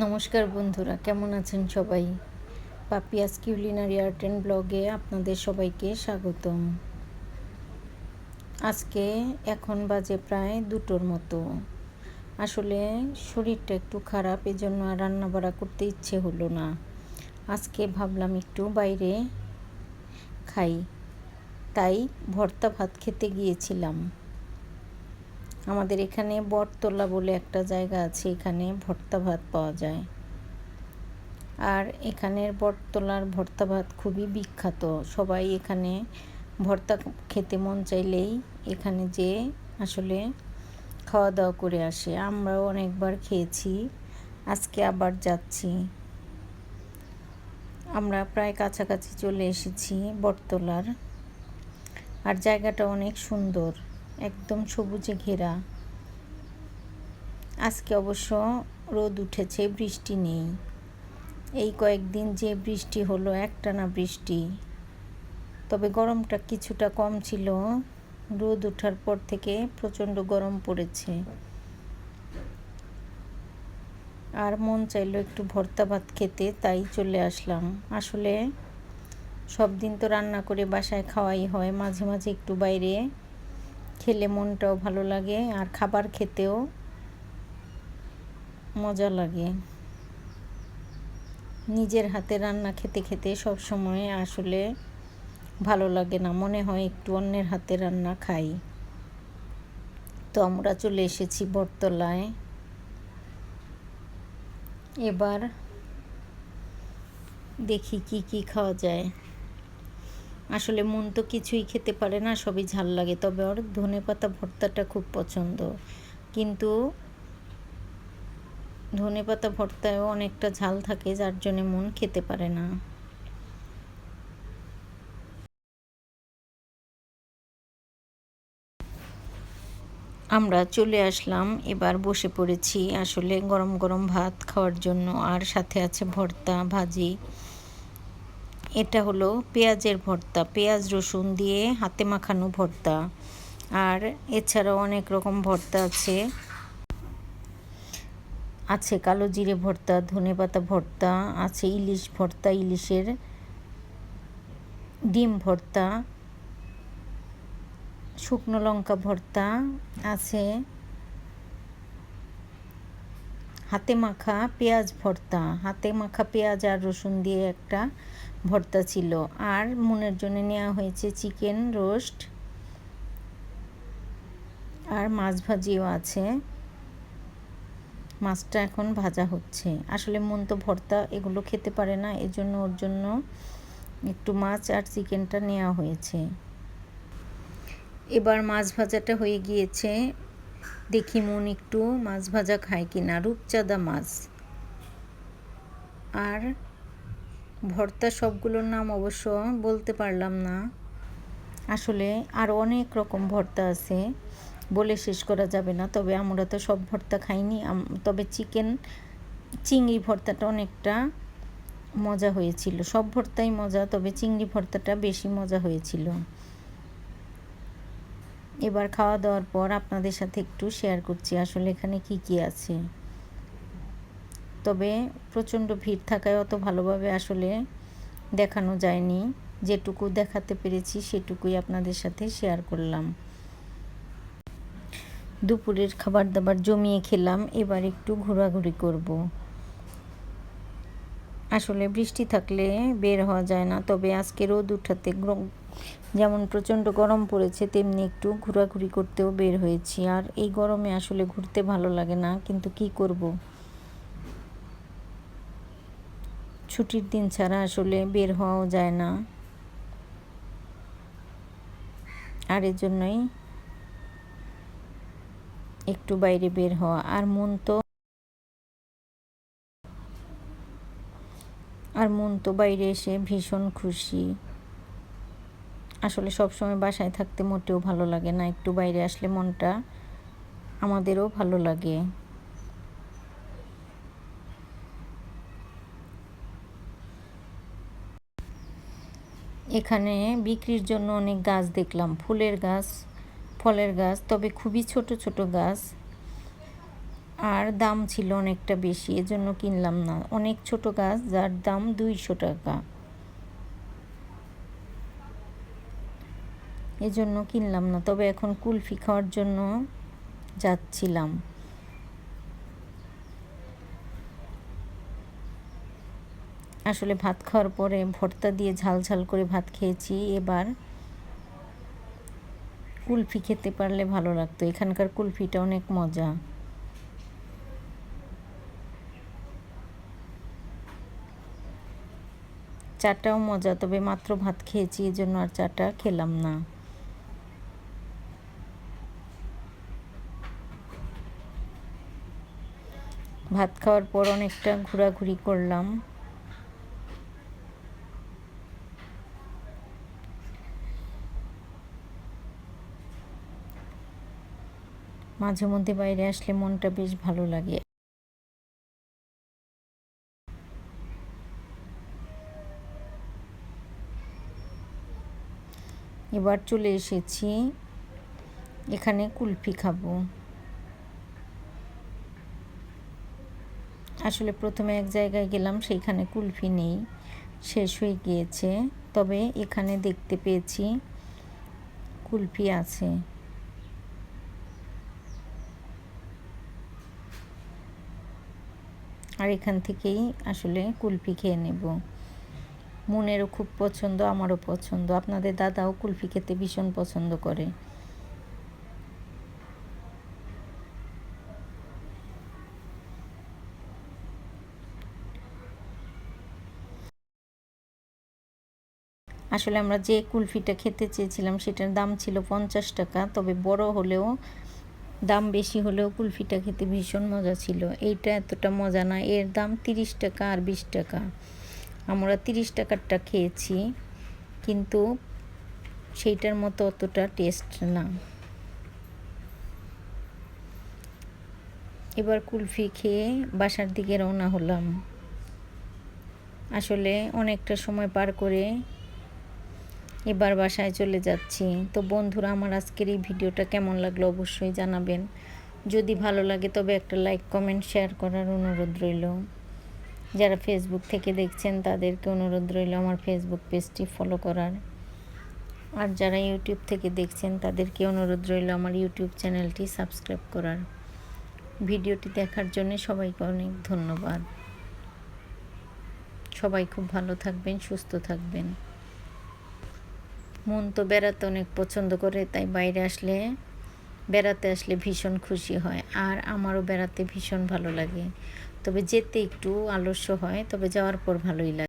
নমস্কার বন্ধুরা, কেমন আছেন সবাই? পাপিয়াস কিউলিনারি আর্ট অ্যান্ড ব্লগে আপনাদের সবাইকে স্বাগতম। আজকে এখন বাজে প্রায় দুটোর মতো। আসলে শরীরটা একটু খারাপ, এজন্য আর রান্না বাড়া করতে ইচ্ছে হলো না। আজকে ভাবলাম একটু বাইরে খাই, তাই ভর্তা ভাত খেতে গিয়েছিলাম। আমাদের এখানে বটতলা বলে একটা জায়গা আছে, এখানে ভর্তা ভাত পাওয়া যায়। আর এখানের বটতলার ভর্তা ভাত খুবই বিখ্যাত। সবাই এখানে ভর্তা খেতে মন চাইলেই এখানে যে আসলে খাওয়া দাওয়া করে আসে। আমরাও অনেকবার খেয়েছি, আজকে আবার যাচ্ছি। আমরা প্রায় কাছাকাছি চলে এসেছি বটতলার। আর জায়গাটা অনেক সুন্দর। একদম সবুজে ঘেরা। আজকে অবশ্য রোদ উঠেছে, বৃষ্টি নেই। এই কয়েকদিন যে বৃষ্টি হলো, একটানা বৃষ্টি। তবে গরমটা কিছুটা কম ছিল। রোদ ওঠার পর থেকে প্রচণ্ড গরম পড়েছে। আর মন চাইলো একটু ভর্তা ভাত খেতে, তাই চলে আসলাম। আসলে সব দিন তো রান্না করে বাসায় খাওয়াই হয়, মাঝে মাঝে একটু বাইরে খেলে মনটাও ভালো লাগে আর খাবার খেতেও মজা লাগে। নিজের হাতে রান্না খেতে খেতে সব সময় আসলে ভালো লাগে না, মনে হয় একটু অন্যের হাতে রান্না খাই। তো আমরা চলে এসেছি বটতলায়। এবার দেখি কি কি খাওয়া যায়। আসলে মন তো কিছুই খেতে পারে না, সবই ঝাল লাগে। তবে ওর ধনে পাতা ভর্তাটা খুব পছন্দ। কিন্তু ধনে পাতা ভর্তায়ও অনেকটা ঝাল থাকে, যার জন্যে মন খেতে পারে না। আমরা চলে আসলাম, এবার বসে পড়েছি আসলে গরম গরম ভাত খাওয়ার জন্য। আর সাথে আছে ভর্তা, ভাজি। এটা হলো পেঁয়াজের ভর্তা। পেঁয়াজ, রসুন দিয়ে হাতে মাখানো ভর্তা। আর এছাড়াও অনেক রকম ভর্তা আছে। আছে কালো জিরে ভর্তা, ধনে পাতা ভর্তা, আছে ইলিশ ভর্তা, ইলিশের ডিম ভর্তা, শুকনো লঙ্কা ভর্তা, আছে হাতে মাখা পেঁয়াজ ভর্তা। হাতে মাখা পেঁয়াজ আর রসুন দিয়ে একটা ভর্তা ছিল। আর মনের জন্য নেওয়া হয়েছে চিকেন রোস্ট। আর মাছ ভাজিও আছে। মাছটা এখন ভাজা হচ্ছে। আসলে মন তো ভর্তা এগুলো খেতে পারে না, এজন্য ওর জন্য একটু মাছ আর চিকেনটা নেওয়া হয়েছে। এবার মাছ ভাজাটা হয়ে গিয়েছে। দেখি মন একটু মাছ ভাজা খায় কি না রূপচাঁদা মাছ। আর ভর্তা সবগুলোর নাম অবশ্য বলতে পারলাম না। আসলে আর অনেক রকম ভর্তা আছে বলে শেষ করা যাবে না, তবে আমরা তো সব ভর্তা খাইনি। তবে চিকেন, চিংড়ি ভর্তাটা অনেকটা মজা হয়েছিল। সব ভর্তাই মজা, তবে চিংড়ি ভর্তাটা বেশি মজা হয়েছিল। এবার খাওয়া দাওয়ার পর আপনাদের সাথে একটু শেয়ার করছি, আসলে এখানে কি কি আছে। তবে প্রচণ্ড ভিড় থাকায় অত ভালোভাবে আসলে দেখানো যায়নি। যেটুকু দেখাতে পেরেছি সেটুকুই আপনাদের সাথে শেয়ার করলাম। দুপুরের খাবার দাবার জমিয়ে খেলাম, এবার একটু ঘোরাঘুরি করব। আসলে বৃষ্টি থাকলে বের হওয়া যায় না, তবে আজকে রোদ উঠাতে যেমন প্রচণ্ড গরম পড়েছে, তেমনি একটু ঘোরাঘুরি করতেও বের হয়েছি। আর এই গরমে আসলে ঘুরতে ভালো লাগে না, কিন্তু কি করব? ছুটির দিন ছাড়া আসলে বের হওয়াও যায় না। আর এর জন্যই একটু বাইরে বের হওয়া। আর মন তো আর মন তো বাইরে এসে ভীষণ খুশি। আসলে সব সময় বাসায় থাকতে মোটেও ভালো লাগে না। একটু বাইরে আসলে মনটা আমাদেরও ভালো লাগে। এখানে বিক্রির জন্য অনেক গাছ দেখলাম। ফুলের গাছ, ফলের গাছ, তবে খুবই ছোট ছোট গাছ। আর দাম ছিল অনেকটা বেশি, এজন্য কিনলাম না। অনেক ছোট গাছ, যার দাম দুইশো টাকা। এজন্য কিনলাম না। তবে এখন কুলফি খাওয়ার জন্য যাচ্ছিলাম। আসলে ভাত খাওয়ার পরে ভর্তা দিয়ে ঝাল ঝাল করে ভাত খেয়েছি। এবার কুলফি খেতে পারলে ভালো লাগতো। এখানকার কুলফিটা অনেক মজা। চাটাও মজা, তবে মাত্র ভাত খেয়েছি এই জন্য আর চাটা খেলাম না। ভাত খাওয়ার পর অনেকটা ঘোরাঘুরি করলাম। মাঝে মধ্যে বাইরে আসলে মনটা বেশ ভালো লাগে। এবার চলে এসেছি। এখানে কুলফি খাব। আসলে প্রথমে এক জায়গায় গেলাম, সেইখানে কুলফি নেই, শেষ হয়ে গিয়েছে। তবে এখানে দেখতে পেয়েছি কুলফি আছে। আর এখান থেকেই আসলে কুলফি খেয়ে নেব। মনেরও খুব পছন্দ, আমারও পছন্দ। আপনাদের দাদাও কুলফি খেতে ভীষণ পছন্দ করে। আসলে আমরা যে কুলফিটা খেতে চেয়েছিলাম সেটার দাম ছিল পঞ্চাশ টাকা, তবে বড় হলেও, দাম বেশি হলেও কুলফিটা খেতে ভীষণ মজা ছিল। এইটা এতটা মজা না, এর দাম তিরিশ টাকা আর বিশ টাকা। আমরা তিরিশ টাকারটা খেয়েছি, কিন্তু সেইটার মতো অতটা টেস্ট না। এবার কুলফি খেয়ে বাসার দিকে রওনা হলাম। আসলে অনেকটা সময় পার করে এবার বাসায় চলে যাচ্ছি। তো বন্ধুরা, আমার আজকের এই ভিডিওটা কেমন লাগল অবশ্যই জানাবেন। যদি ভালো লাগে, তবে একটা লাইক কমেন্ট শেয়ার করার অনুরোধ রইল। যারা ফেসবুক থেকে দেখছেন, তাদেরকে অনুরোধ রইল আমার ফেসবুক পেজটি ফলো করার। আর যারা ইউটিউব থেকে দেখছেন, তাদেরকে অনুরোধ রইল আমার ইউটিউব চ্যানেলটি সাবস্ক্রাইব করার। ভিডিওটি দেখার জন্য সবাইকে অনেক ধন্যবাদ। সবাই খুব ভালো থাকবেন, সুস্থ থাকবেন। মন তো বেড়াতে অনেক পছন্দ করে, তাই বাইরে আসলে বেড়াতে আসলে ভীষণ খুশি হয় আর আমারও বেড়াতে ভীষণ ভালো লাগে। তবে যেতে একটু আলস্য হয়, তবে যাওয়ার পর ভালোই লাগে।